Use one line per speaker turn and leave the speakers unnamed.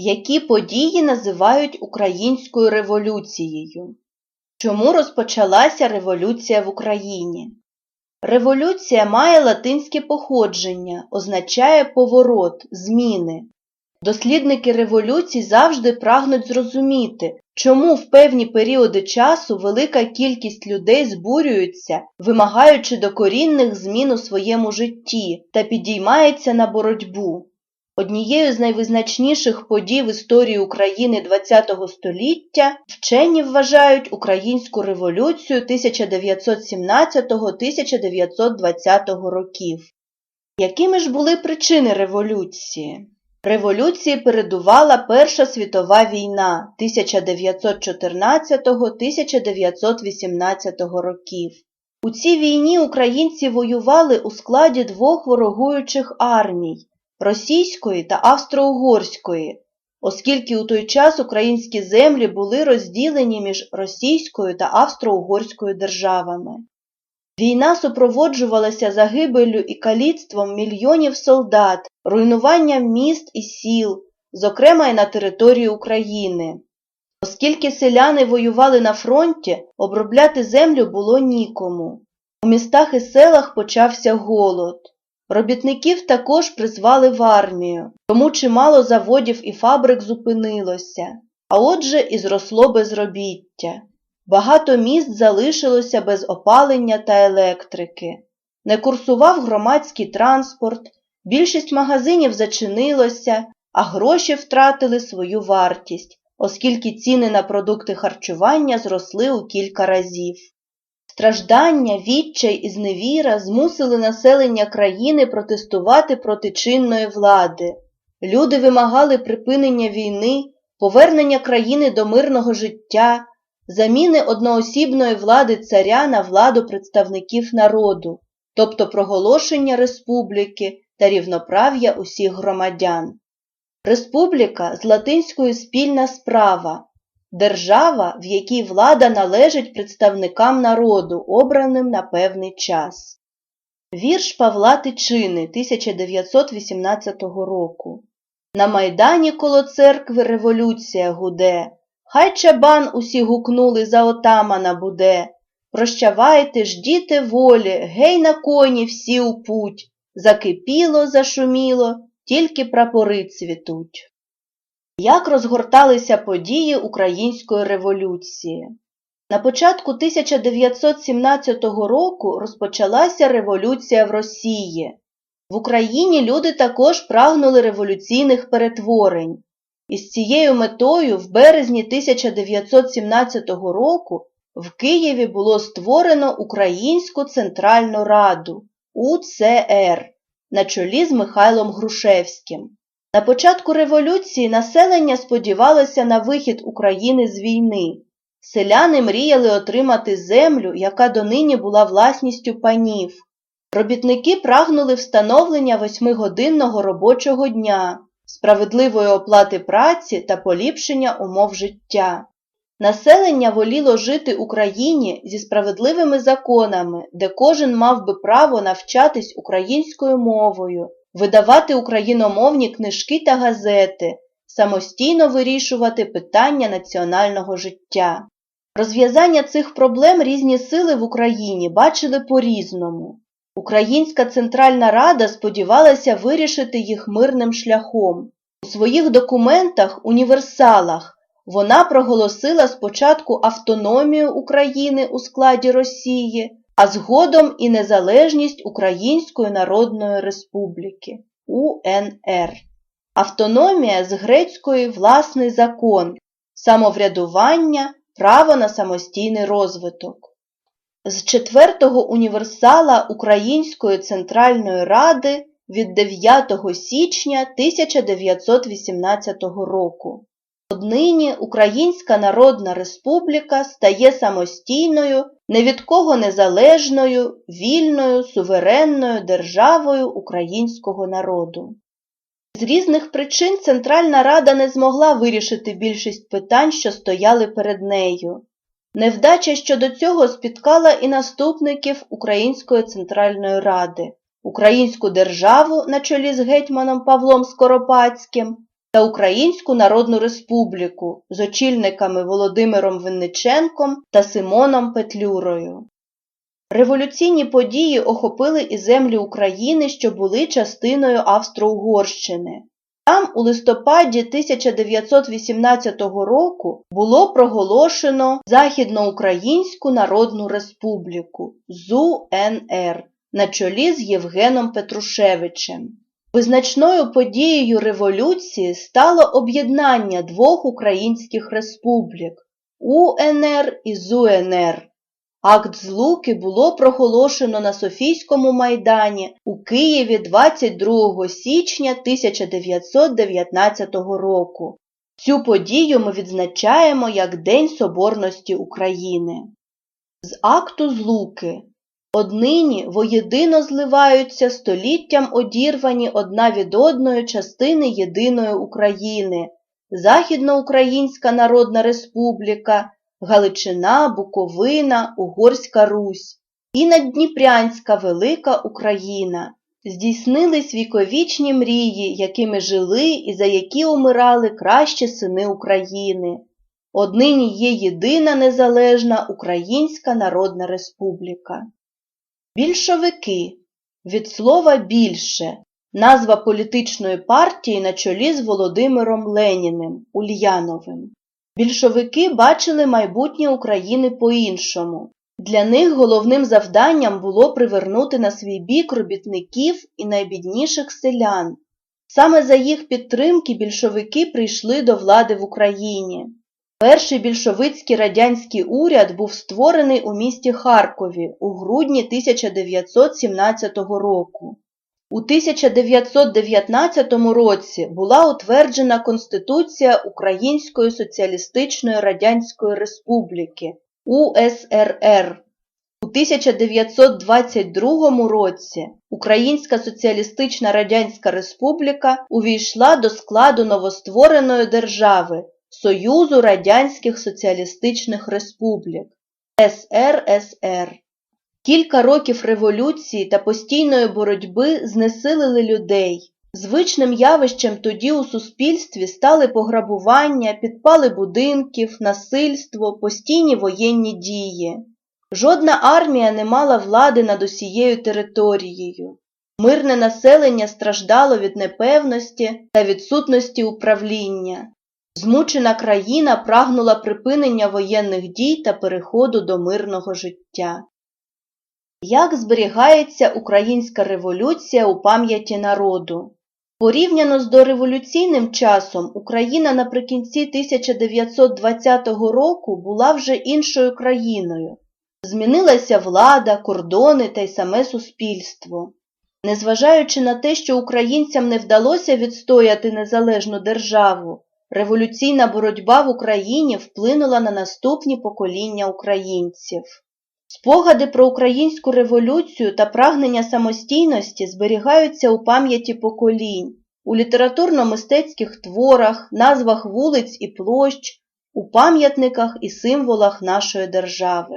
Які події називають Українською революцією? Чому розпочалася революція в Україні? Революція має латинське походження, означає поворот, зміни. Дослідники революцій завжди прагнуть зрозуміти, чому в певні періоди часу велика кількість людей збурюється, вимагаючи докорінних змін у своєму житті та підіймається на боротьбу. Однією з найвизначніших подій в історії України ХХ століття вчені вважають Українську революцію 1917-1920 років. Якими ж були причини революції? Революції передувала Перша світова війна 1914-1918 років. У цій війні українці воювали у складі двох ворогуючих армій російської та австро-угорської, оскільки у той час українські землі були розділені між російською та австро-угорською державами. Війна супроводжувалася загибеллю і каліцтвом мільйонів солдат, руйнуванням міст і сіл, зокрема й на території України. Оскільки селяни воювали на фронті, обробляти землю було нікому. У містах і селах почався голод. Робітників також призвали в армію, тому чимало заводів і фабрик зупинилося, а отже і зросло безробіття. Багато міст залишилося без опалення та електрики. Не курсував громадський транспорт, більшість магазинів зачинилося, а гроші втратили свою вартість, оскільки ціни на продукти харчування зросли у кілька разів. Страждання, відчай і зневіра змусили населення країни протестувати проти чинної влади. Люди вимагали припинення війни, повернення країни до мирного життя, заміни одноосібної влади царя на владу представників народу, тобто проголошення республіки та рівноправ'я усіх громадян. Республіка з латинською спільна справа, держава, в якій влада належить представникам народу, обраним на певний час. Вірш Павла Тичини 1918 року. На майдані коло церкви революція гуде, Хай чабан усі гукнули за отамана буде. Прощавайте ж, діти волі, гей на коні всі у путь. Закипіло, зашуміло, тільки прапори цвітуть. Як розгорталися події Української революції? На початку 1917 року розпочалася революція в Росії. В Україні люди також прагнули революційних перетворень. Із цією метою в березні 1917 року в Києві було створено Українську Центральну Раду УЦР на чолі з Михайлом Грушевським. На початку революції населення сподівалося на вихід України з війни. Селяни мріяли отримати землю, яка донині була власністю панів. Робітники прагнули встановлення восьмигодинного робочого дня справедливої оплати праці та поліпшення умов життя. Населення воліло жити Україні зі справедливими законами, де кожен мав би право навчатись українською мовою, видавати україномовні книжки та газети, самостійно вирішувати питання національного життя. Розв'язання цих проблем різні сили в Україні бачили по-різному. Українська Центральна Рада сподівалася вирішити їх мирним шляхом. У своїх документах, універсалах, вона проголосила спочатку автономію України у складі Росії, а згодом і незалежність Української Народної Республіки УНР. Автономія з грецької власний закон, самоврядування, право на самостійний розвиток. З четвертого універсала Української Центральної Ради від 9 січня 1918 року. Однині Українська Народна Республіка стає самостійною, не від кого незалежною, вільною, суверенною державою українського народу. З різних причин Центральна Рада не змогла вирішити більшість питань, що стояли перед нею. Невдача щодо цього спіткала і наступників Української Центральної Ради, Українську державу на чолі з гетьманом Павлом Скоропадським та Українську Народну Республіку з очільниками Володимиром Винниченком та Симоном Петлюрою. Революційні події охопили і землі України, що були частиною Австро-Угорщини. Там у листопаді 1918 року було проголошено Західноукраїнську Народну Республіку ЗУНР на чолі з Євгеном Петрушевичем. Визначною подією революції стало об'єднання двох українських республік УНР і ЗУНР. Акт злуки було проголошено на Софійському майдані у Києві 22 січня 1919 року. Цю подію ми відзначаємо як День Соборності України. З акту злуки однині воєдино зливаються століттям одірвані одна від одної частини єдиної України, Західноукраїнська Народна Республіка, Галичина, Буковина, Угорська Русь і Наддніпрянська Велика Україна. Здійснились віковічні мрії, якими жили і за які умирали кращі сини України. Однині є єдина незалежна Українська Народна Республіка. Більшовики від слова більше назва політичної партії на чолі з Володимиром Леніним Ульяновим. Більшовики бачили майбутнє України по-іншому. Для них головним завданням було привернути на свій бік робітників і найбідніших селян. Саме за їх підтримки більшовики прийшли до влади в Україні. Перший більшовицький радянський уряд був створений у місті Харкові у грудні 1917 року. У 1919 році була утверджена Конституція Української Соціалістичної Радянської Республіки УСРР. У 1922 році Українська Соціалістична Радянська Республіка увійшла до складу новоствореної держави Союзу Радянських Соціалістичних Республік СРСР. Кілька років революції та постійної боротьби знесилили людей. Звичним явищем тоді у суспільстві стали пограбування, підпали будинків, насильство, постійні воєнні дії. Жодна армія не мала влади над усією територією. Мирне населення страждало від непевності та відсутності управління. Змучена країна прагнула припинення воєнних дій та переходу до мирного життя. Як зберігається українська революція у пам'яті народу? Порівняно з дореволюційним часом Україна наприкінці 1920 року була вже іншою країною. Змінилася влада, кордони та й саме суспільство. Незважаючи на те, що українцям не вдалося відстояти незалежну державу, революційна боротьба в Україні вплинула на наступні покоління українців. Спогади про українську революцію та прагнення самостійності зберігаються у пам'яті поколінь, у літературно-мистецьких творах, назвах вулиць і площ, у пам'ятниках і символах нашої держави.